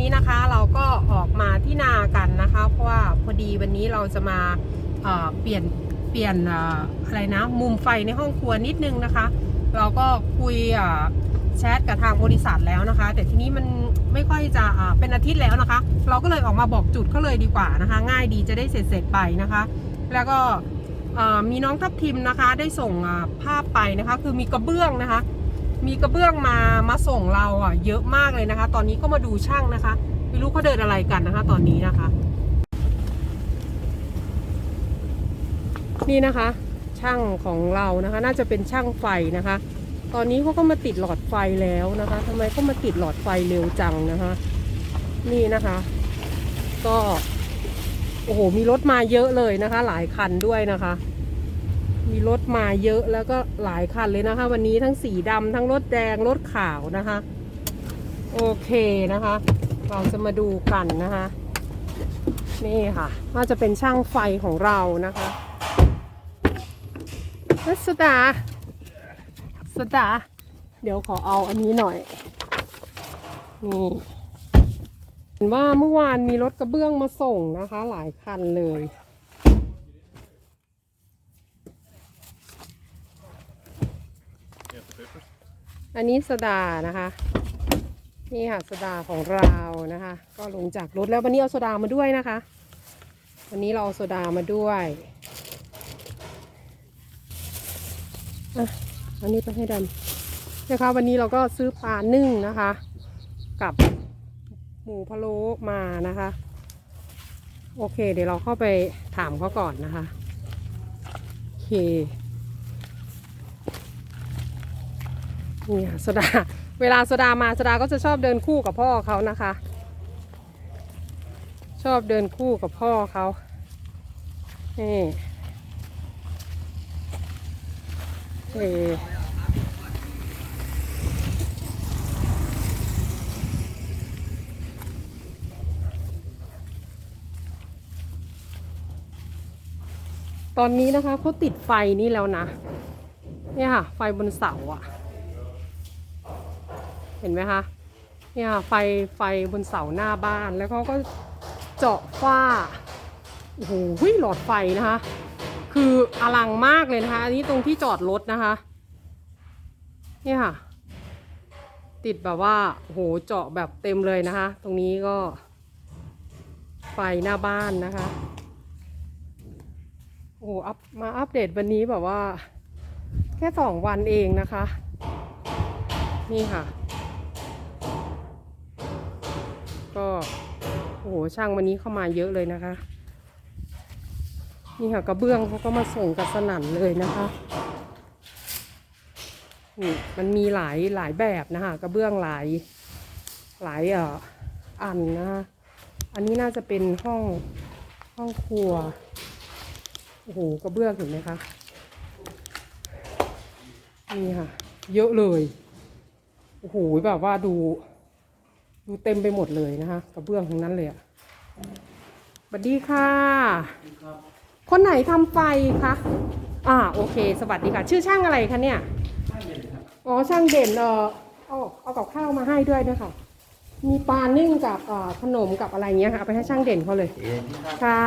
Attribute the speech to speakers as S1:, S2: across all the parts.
S1: นี้นะคะเราก็ออกมาที่นากันนะคะ เพราะว่าพอดีวันนี้เราจะมาเเปลี่ยนเปลี่ยนออะไรนะ มุมไฟในห้องครัวนิดนึงนะคะ เราก็คุยแชทกับทางบริษัทแล้วนะคะ แต่ทีนี้มันไม่ค่อยจะเป็นอาทิตย์แล้วนะคะ เราก็เลยออกมาบอกจุดเขาเลยดีกว่านะคะ ง่ายดีจะได้เสร็จเสร็จๆไปนะคะ แล้วก็มีน้องทัพทิมนะคะ ได้ส่งภาพไปนะคะ คือมีกระเบื้องนะคะ มีกระเบื้องมามาส่งเราอะ เยอะมากเลยนะคะ ตอนนี้ก็มาดูช่างนะคะ ไม่รู้เขาเดินอะไรกันนะคะ ตอนนี้นะคะ นี่นะคะ ช่างของเรานะคะ น่าจะเป็นช่างไฟนะคะ ตอนนี้เขาก็มาติดหลอดไฟแล้วนะคะทำไมเขามาติดหลอดไฟเร็วจังนะคะ นี่นะคะ ก็ โอ้โหมีรถมาเยอะเลยนะคะ หลายคันด้วยนะคะ มีรถมาเยอะแล้วก็หลายคันเลยนะคะ วันนี้ทั้งสีดำทั้งรถแดงรถขาวนะคะ โอเคนะคะ เราจะมาดูกันนะคะ นี่ค่ะว่าจะเป็นช่างไฟของเรานะคะสดาสดา เดี๋ยวขอเอาอันนี้หน่อย นี่เห็นว่าเมื่อวานมีรถกระเบื้องมาส่งนะคะ หลายคันเลย อันนี้สดานะคะ นี่ค่ะสดาของเรานะคะ ก็ลงจากรถแล้ววันนี้เอาโซดามาด้วยนะคะ วันนี้เราเอาโซดามาด้วยอะอันนี้ไปให้ดำนะคะ วันนี้เราก็ซื้อปลานึ่งนะคะ กับหมูพะโล้มานะคะ โอเค เดี๋ยวเราเข้าไปถามเขาก่อนนะคะโอเค นี่ค่ะโซดา เวลาโซดามาโซดาก็จะชอบเดินคู่กับพ่อเขานะคะ ชอบเดินคู่กับพ่อเขานี่เอตอนนี้นะคะเขาติดไฟนี่แล้วนะ เนี่ยค่ะ ไฟบนเสาอะ เห็นไหมคะเนี่ยค่ะไฟไฟบนเสาหน้าบ้านแล้วเขาก็เจาะฝ้าโอ้โหหลอดไฟนะคะ คืออลังมากเลยนะคะ อันนี้ตรงที่จอดรถนะคะเนี่ยค่ะ ติดแบบว่าโอ้โหเจาะแบบเต็มเลยนะคะ ตรงนี้ก็ ไฟหน้าบ้านนะคะโอ้โหอัพมาอัปเดตวันนี้แบบว่า แค่สองวันเองนะคะ นี่ค่ะ ก็โอ้โหช่างวันนี้เข้ามาเยอะเลยนะคะ นี่ค่ะกระเบื้องเขาก็มาส่งกับสนั่นเลยนะคะนี่มันมีหลายหลายแบบนะคะกระเบื้องหลายหลายอ่ออันนะคะอันนี้น่าจะเป็นห้องห้องครัวโอ้โหกระเบื้องเห็นไหมคะนี่ค่ะ เยอะเลยโอ้โหแบบว่าดู ดูเต็มไปหมดเลยนะคะกระเบื้องทั้งนั้นเลยอะสวัสดีค่ะ คนไหนทำไฟคะอ่าโอเค สวัสดีค่ะ ชื่อช่างอะไรคะเนี่ยอ๋อช่างเด่นเออเอาเอากับข้าวมาให้ด้วยนะคะมีปลานึ่งกับเอ่อขนมกับอะไรเงี้ยค่ะเอาไปให้ช่างเด่นเขาเลยค่ะ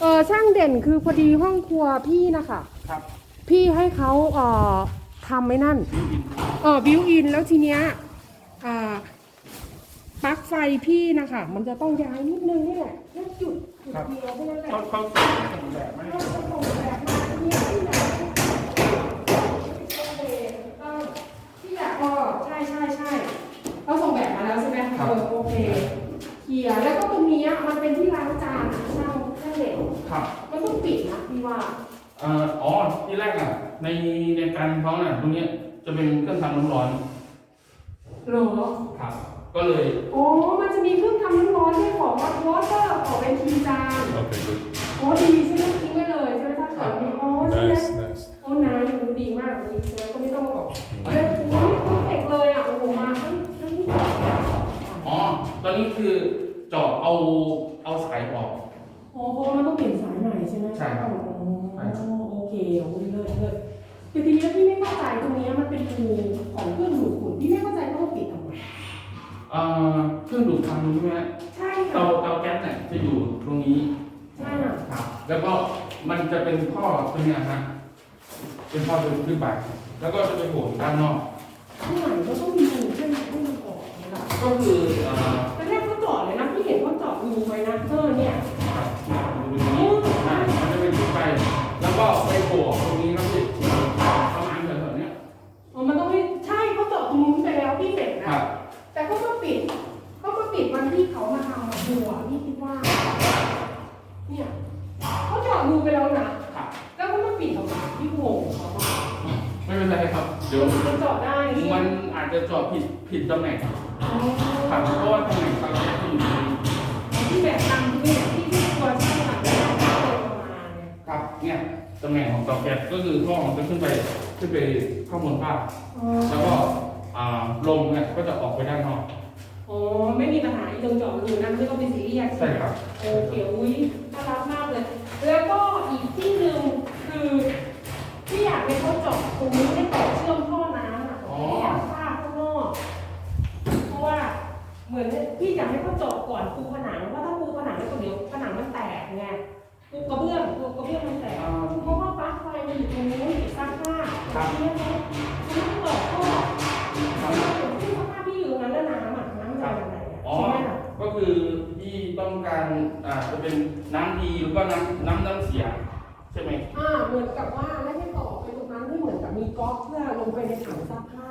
S1: เออช่างเด่นคือพอดีห้องครัวพี่นะคะ
S2: ครับ
S1: พี่ให้เขาเอ่อทำไม่นั่นเออบิวอินแล้วทีเนี้ยอ่า ปลั๊กไฟพี่นะคะ มันจะต้องย้ายนิดนึงนี่แหละแค่จุดจุด
S2: ครับ
S1: เดียวเท่านั้นแหละ
S2: เขาเขาส่งแบบไหม
S1: ถ้าเขาส่งแบบมาทีเนี้ยที่ไหนโอเคต้องที่อยากก็ใช่ใช่ใช่เราส่งแบบมาแล้วใช่ไหมเออโอเคเคลียร์แล้วก็ตรงเนี้ยมันเป็นที่ล้างจานอะช่างช่างเด็ก
S2: ครับ
S1: มันต้องปิดนะพี่ว่า
S2: เอ่ออ๋อที่แรกอะ ในในการเขาน่ะตรงเนี้ยจะเป็นเครื่องทำน้ำร้อน
S1: เหรอ
S2: ครับ ก็เลย
S1: อ๋อมันจะมีเครื่องทำน้ำร้อนด้วยของวัดวอเตอร์ของเป็นทีจาน
S3: Okay, good.
S1: อ๋อดีใช่ไหมทิ้งไว้เลยใช่ไหมถ้าเกิดมีอ๋อใช่ไหม
S3: Nice, nice.
S1: โอ้นายดูดีมากดีใช่ไหมก็ไม่ต้องบอกเลยโอ้ยเพอร์เฟกเลยอะโอ้โหมาทั้งทั้งที่
S2: อ๋อตอนนี้คือเจาะเอาเอาสายออก
S1: อ๋อเพราะมันต้องเปลี่ยนสายใหม่ใช่ไหม
S2: ใช่ครับ
S1: อ๋อโอเคโอ้ยเลยเลยแต่ทีนี้พี่ไม่เข้าใจตรงนี้มันเป็นรูของเครื่องดูดฝุ่นพี่ไม่เข้าใจว่าต้องปิดทำไม
S2: เอ่าเครื่องดูดควันใช่ไหมฮะ
S1: ใช่
S2: เตา
S1: ค่ะ
S2: เตาแก๊สเนี่ยจะอยู่ตรงนี้
S1: ใช่ค่ะ
S2: ครับ แล้วก็มันจะเป็นท่อตัวเนี้ยฮะเป็นท่อเป็นขึ้นไปแล้วก็จะไปโผล่ด้านนอก
S1: ข้างหลังก็ต้องมีรูใช่ไหมให้มันออกนะคะ
S2: ก็คือเอ่อ
S1: ตอนแรกเขาเจาะเลยนะพี่เห็นเขาเจาะรูไว้นะเออเนี่ย
S2: ครับอยู่ ผิ
S1: ดผิ
S2: ดตำแหน่งครับ
S1: อ๋อ
S2: เพราะว่าตำแหน่งเขาจะอยู่ตรงนี้
S1: ที่แบบทำที่เนี่ยที่ที่ตัวช่างหลังเนี่ยเขาเดินมาเนี่ย
S2: ครับเนี่ยตำแหน่งของเตาแก๊สก็คือท่อมันจะขึ้นไปขึ้นไปข้างบนภาพ
S1: อ๋อ
S2: แล้วก็อ่าลมเนี่ยก็จะออกไปด้านนอก
S1: อ๋อไม่มีปัญหาอีตรงเจาะรูนั่นไม่ต้องไปซีเรียส
S2: ใช่ครับ
S1: โอเคอุ้ยน่ารักมากเลย แล้วก็อีกที่หนึ่งคือที่อยากให้เขาเจาะตรงนี้ให้ต่อเชื่อมท่อน้ำอะ
S2: อ๋อ
S1: ที่อยากฟาดข้างนอก เพราะว่า เหมือนพี่อยากให้เขาเจาะก่อนปูผนังเพราะถ้าปูผนังแล้วก็เดี๋ยวผนังมันแตกไงปูกระเบื้องปูกระเบื้องมันแตก
S2: อ่า
S1: เพราะว่าปลั๊กไฟมันอยู่ตรงนู้นติดซักผ้าทีนี้เขาเขาไม่ต่อท่อที่ซักผ้าพี่อยู่ตรงนั้นแล้วน้ำอะน้ำจะมาจากไหนอะ
S2: อ๋อ
S1: ใช่ไหมล่ะ
S2: ก็คือที่ต้องการอ่าจะเป็นน้ำดีหรือว่าน้ำน้ำน้ำเสียใช่ไหม
S1: อ่าเหมือนกับว่าแล้วให้ต่อไปตรงนั้นที่เหมือนกับมีก๊อกเพื่อลงไปในถังซักผ้า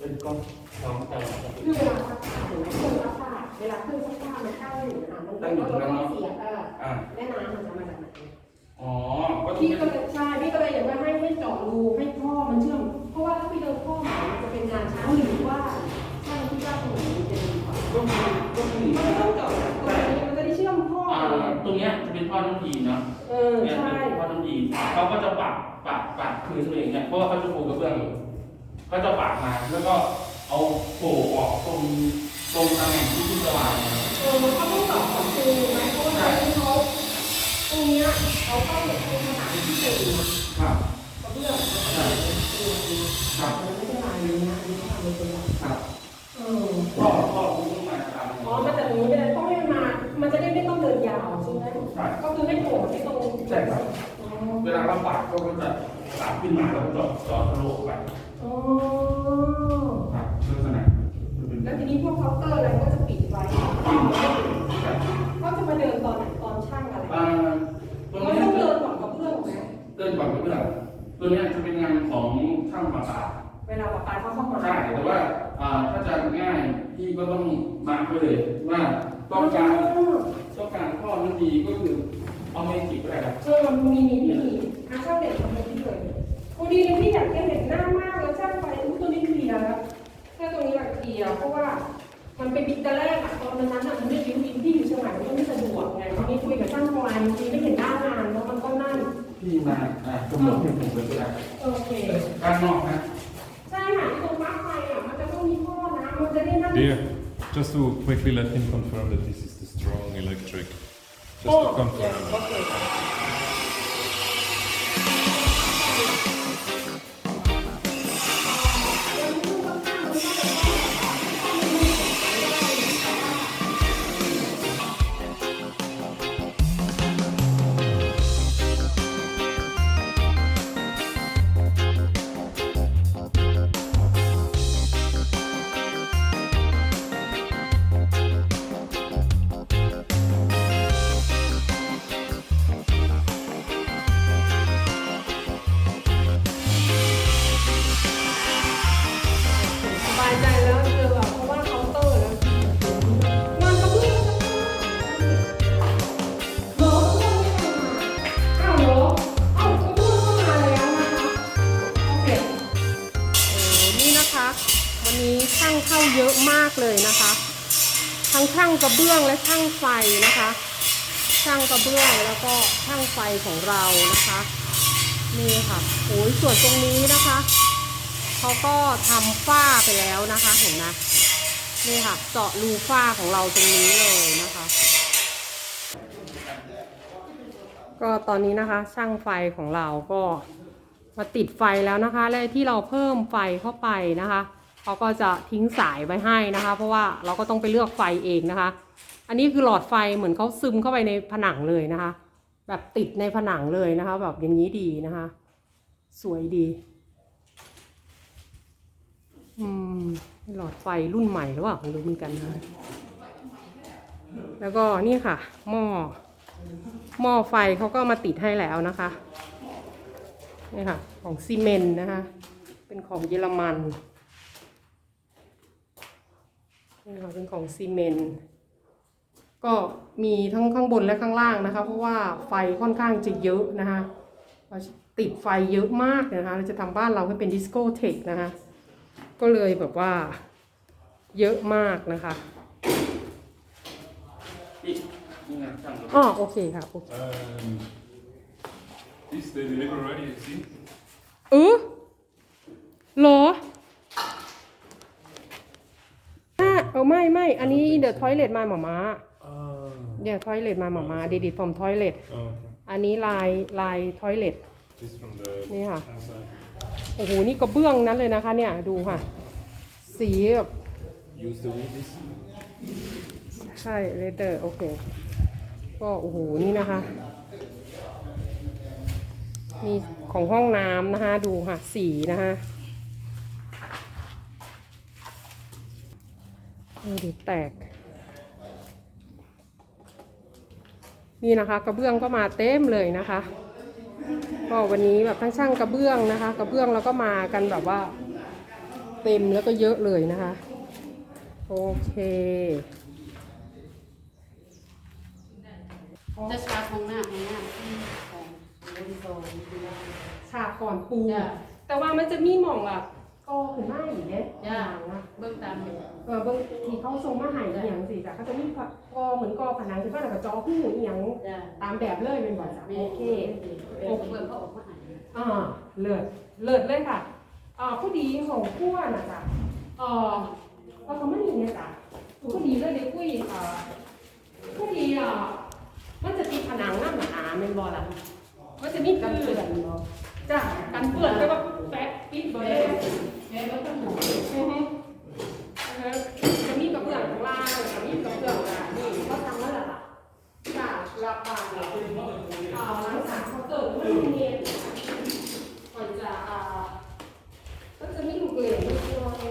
S2: เป็นก้อนสองแต่
S1: คือเวลาซักผ้าหรือว่าเครื่องซักผ้าเวลาเครื่องซักผ้ามันเข้าอยู่นะมันก็ต้องเสียเออ
S2: อ่า
S1: แม่น้ำมันจะมาจากไหน
S2: อ๋อ
S1: พี่ก็เลยใช่พี่ก็เลยอยากว่าให้ให้เจาะรูให้ท่อมันเชื่อม เพราะว่าถ้าพี่เดินท่อใหม่มันจะเป็นงานช้าหรือว่าช่างที่ว่าตรงนี้จะดีกว่า
S2: ก็คือก็คือ
S1: มันต้องเจาะตรงนี้มันจะได้เชื่อมท่อ
S2: อ่าตรงเนี้ยจะเป็นท่อน้ำดีเนาะ
S1: เออใช่
S2: ท่อน้ำดีเขาก็จะปักปักปักคืนตัวเองเนี่ยเพราะว่าเขาจะปูกระเบื้อง อยู่เขาจะปักมาแล้วก็เอาโผล่ออกตรงตรงตำแหน่งที่ขึ้นสว่างเนี่ย
S1: เออมันก็ต้องตอบกับครูไหมเพราะว่าตอนนี้เขาตรงเนี้ยเขาก็เป็นผนังที่เป็น
S2: ครับ
S1: กระเบื้องมันก็เป็นตัวนี้
S2: ครับ
S1: มันไม่ใช่ลายนี้นะอันนี้ทำเป็นตัวอย่าง
S2: ครับ
S1: เออ
S2: ท่อท่อคุณต้องมาตาม
S1: อ๋อมันจะตรงนี้ไม่ได้ต้องให้มันมา มันจะได้ไม่ต้องเดินยาวใช่ไหม
S2: ใช่
S1: ก็คือให้โผล่ให้ตรง
S2: ใช่ครับ
S1: อ๋อ
S2: เวลาเราปักก็จะปักขึ้นมาแล้วก็เจาะเจาะทะลุออกไป
S1: อ๋อ
S2: ครับลักษณะจะเป็น
S1: แล้วทีนี้พวกเคาน์เตอร์อะไรก็จะปิดไว้
S2: ครับ
S1: เขาจะมาเดินตอนไหนตอนช่างอะไร
S2: อ่าตรง
S1: เขา
S2: นี้
S1: ต้องเดินก่อนกับเพื่อนไหม
S2: เดินก่อนกับเพื่อนตัวเนี้ยจะเป็นงานของช่างประปา
S1: เวลาปะปาเขาเข้ามา
S2: ใช่แต่ว่าอ่าถ้าจะง่ายพี่ก็ต้องมาร์คไว้เลยว่าต้องการต้องการข้อนั้นดีก็คือเอาเมจิกก็ได้ครับ
S1: เออมันมีมีพี่มีอาช่างเด็กทำอะไรที่เลยพอดีเลยพี่อยากจะเห็นหน้ามาก รงนี้แบบเคลียร์เพราะว่ามันเป็นบิดแต่แรกอะตอนนั้นอะมันไม่ยิ้มยิ้มพี่อยู่เชียงใหม่มันก็ไม่สะดวกไงทีนี้คุยกับช่างไฟบางทีไม่เห็นหน้างานแล้วมันก็นั่น
S2: พี่มาอ่ากำหนดให้ผมเลยก็ได้
S1: โอเค
S2: ด้านนอกนะ
S1: ใช่ค่ะที่ตรงปลั๊กไฟอะมันจะต้องมีท่อนะมันจะได้นั่น
S3: Dear, just to quickly let him confirm that this is the strong electric. Just
S1: โอ้
S3: to
S1: โอ
S3: confirm.
S1: เวันนี้ช่างเข้าเยอะมากเลยนะคะ ทั้งช่างกระเบื้องและช่างไฟนะคะ ช่างกระเบื้องแล้วก็ช่างไฟของเรานะคะ นี่ค่ะโอ้ยส่วนตรงนี้นะคะเขาก็ทำฝ้าไปแล้วนะคะเห็นไหมนี่ค่ะเจาะรูฝ้าของเราตรงนี้เลยนะคะ ก็ตอนนี้นะคะช่างไฟของเราก็มาติดไฟแล้วนะคะ และที่เราเพิ่มไฟเข้าไปนะคะ เขาก็จะทิ้งสายไว้ให้นะคะ เพราะว่าเราก็ต้องไปเลือกไฟเองนะคะ อันนี้คือหลอดไฟเหมือนเขาซึมเข้าไปในผนังเลยนะคะ แบบติดในผนังเลยนะคะ แบบอย่างนี้ดีนะคะ สวยดี อืมหลอดไฟรุ่นใหม่หรือเปล่าไม่รู้เหมือนกันนะแล้วก็นี่ค่ะ หม้อหม้อไฟเขาก็มาติดให้แล้วนะคะนี่ค่ะ ของซีเมนต์นะคะ เป็นของเยอรมัน นี่ค่ะเป็นของซีเมนต์ก็มีทั้งข้างบนและข้างล่างนะคะ เพราะว่าไฟค่อนข้างจะเยอะนะคะเราติดไฟเยอะมากนะคะเราจะทำบ้านเราให้เป็นดิสโก้เทคนะคะก็เลยแบบว่าเยอะมากนะคะ
S2: นี่นี่ไงช่างรถ
S1: อ๋อโอเคค่ะโอเค
S3: Um, this they deliver already, you see?
S1: เออเหรออะ เออไม่ไม่อันนี้เดอะทอยเลทมาหมามา
S3: Ah.
S1: เดี๋ยวทอยเลทมาหมามาดีดีฟอมทอยเลท
S3: Oh,
S1: อันนี้ลายลายทอยเลท
S3: this from the
S1: Yeah.
S3: outside.
S1: โอ้โห นี่กระเบื้องนั้นเลยนะคะ เนี่ย ดูค่ะ สีแบบ
S3: Use the wood, this.
S1: ใช่เลเตอร์ โอเค ก็โอ้โห นี่นะคะ มีของห้องน้ำนะคะ ดูค่ะ สีนะคะ เออดูแตก นี่นะคะ กระเบื้องก็มาเต็มเลยนะคะก็วันนี้แบบทั้งช่างกระเบื้องนะคะ กระเบื้องแล้วก็มากันแบบว่า เต็มแล้วก็เยอะเลยนะคะ โอเค
S4: จะชาของหน้าของหน้าที่ของบนโซนคือว่า
S1: ฉากก่อนปู
S4: จ้ะ
S1: แต่ว่ามันจะมีหม่องแบบก็ ขึ้นมาอีกเนี่ย
S4: จ้า
S1: นะ
S4: เบื้องตามแบบ
S1: เออบางทีเขาทรงมาใหายอหย่างสิจ้ะเขาจะมีกอเหมือนกอผนังคือว่าแบบจอหูอหย่าง
S4: จ้า
S1: ตามแบบเลยเป็นบ่อยจ้ะโอเค
S4: โอเคเบื้องเขาออกมาหา
S1: อ่าเลิศเลิศเลยค่ะอ่าผู้ดีของขั้วน่ะจ้ะเอ่อเอาคำว่านี่เนี่ยจ้ะผู้ดีเลยในกุ้ยอ่าผู้ดีอะมันจะมีผนังหน้าหนาเป็นบอล่ะมันจะมี
S4: กัน
S1: คือ
S4: เปื่อนเนาะ
S1: จ้ะกันเปื้อนก็ว่าแป๊ะปิดบ่ได้
S4: แม่ก็ ต้องหา
S1: อือฮึเออจะมีกระเบื้องข้างล่างจะมีกระเบื้องอะนี่เขาทำแล้วล่ะจ้ะราคาเนี่ยอ่าหลังจากเขาเกิดเรื่องนี้ก่อนจะอ่าก็จะมีลูกเหลนลูกน้อย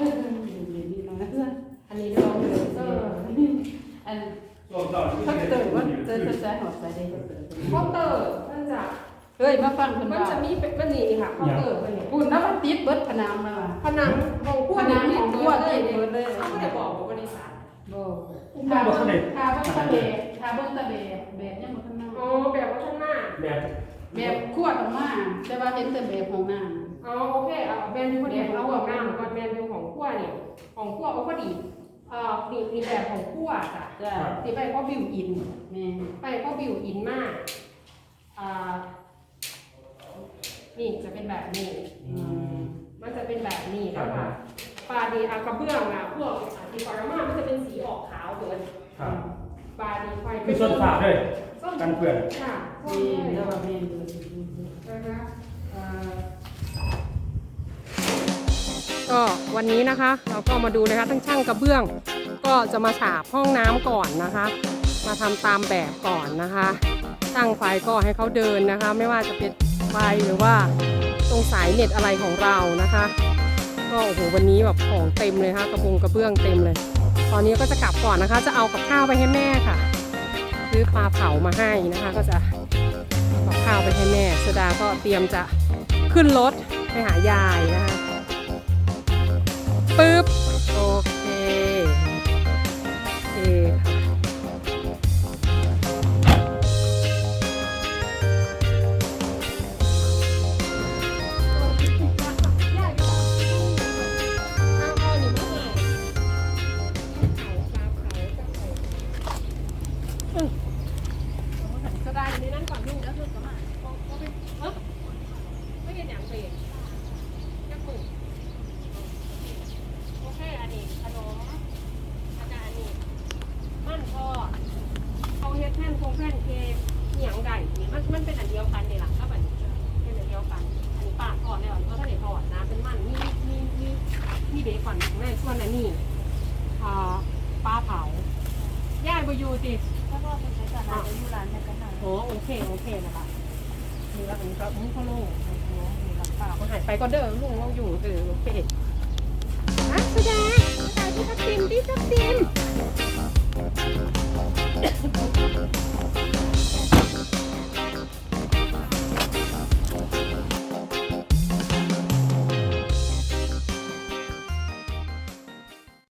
S4: นี่นะ
S1: อันนี้เราเออ
S4: อัน
S2: รวมตอนที่
S4: ถ้าเกิดว่าเจอใจหอดใจได้
S1: เคาน์เตอร์มันจะ
S4: เฮ้ยมาฟังคน
S1: มัน
S4: ว่า
S1: จะมีเป็นมันนี่ค่ะเคาน์เตอร์มันนี่
S4: คุณแล้วมันติดเบิดผนังมาว่ะ
S1: ผนังของพวก
S4: ผนังของพวกนี่เบิดเลย
S1: เขาไม่ได้บอกว่าบริ ษัท
S4: โบ่ทาเบิ้งทาเบิ้งตะเบะทาเบิ้งตะเบะแบบยังบ่ทันมา
S1: อ๋อแบบว่าข้างหน้า
S2: แบบ
S4: แบบขวดออกมาแต่ว่าเห็นแต่แบบของหน้า
S1: อ๋อโอเคเอาแบรนด์ยูพอดีเอาของหน้าก่อนแบรนด์ยูของขั้วนี่ของขั้วเอาพอดีเอ่อนี่มีแบบของขั้วจ้ะ
S4: จ้า
S1: ที่ไปก็บิวอิน
S4: แม่
S1: ไปก็บิวอินมากอ่านี่จะเป็นแบบนี้
S4: อืม
S1: มันจะเป็นแบบนี้นะคะ ปลาดีอากระเบื้องอะพวกอะที่ปารามามันจะเป็นสีออกขาวเกิน
S2: ครับ
S1: ปลาดีไฟ
S2: คือส้นฝาด้วย
S1: ส้ม
S2: กันเปื่อน
S1: ค่ะส้ม
S4: นี่
S1: เลย
S4: แล้วว่าแม่ดู
S1: นะคะเอ่อก็วันนี้นะคะ เราก็มาดูนะคะทั้งช่างกระเบื้อง ก็จะมาฉาบห้องน้ำก่อนนะคะ มาทำตามแบบก่อนนะคะช่างไฟก็ให้เขาเดินนะคะ ไม่ว่าจะเป็นไฟหรือว่าตรงสายเน็ตอะไรของเรานะคะ ก็โอ้โหวันนี้แบบของเต็มเลยค่ะกระบงกระเบื้องเต็มเลย ตอนนี้ก็จะกลับก่อนนะคะ จะเอากับข้าวไปให้แม่ค่ะซื้อปลาเผามาให้นะคะ ก็จะเอากับข้าวไปให้แม่สดาก็เตรียมจะขึ้นรถไปหายายนะคะปึ๊บ สิ
S4: ถ้าว่าเป็นใช้จ่ายจะอยู่ร้านเนี่ยก็หา
S1: โอ้โอเคโอเคนะคะนี่ละอันนี้ก็มุ้งเขาโล่ง
S4: โอ้มีราคา
S1: เขาหายไปก็เดินลุงเราอยู่เออโอเคอะแสดงถ่ายที่ทับทิมที่ทับทิม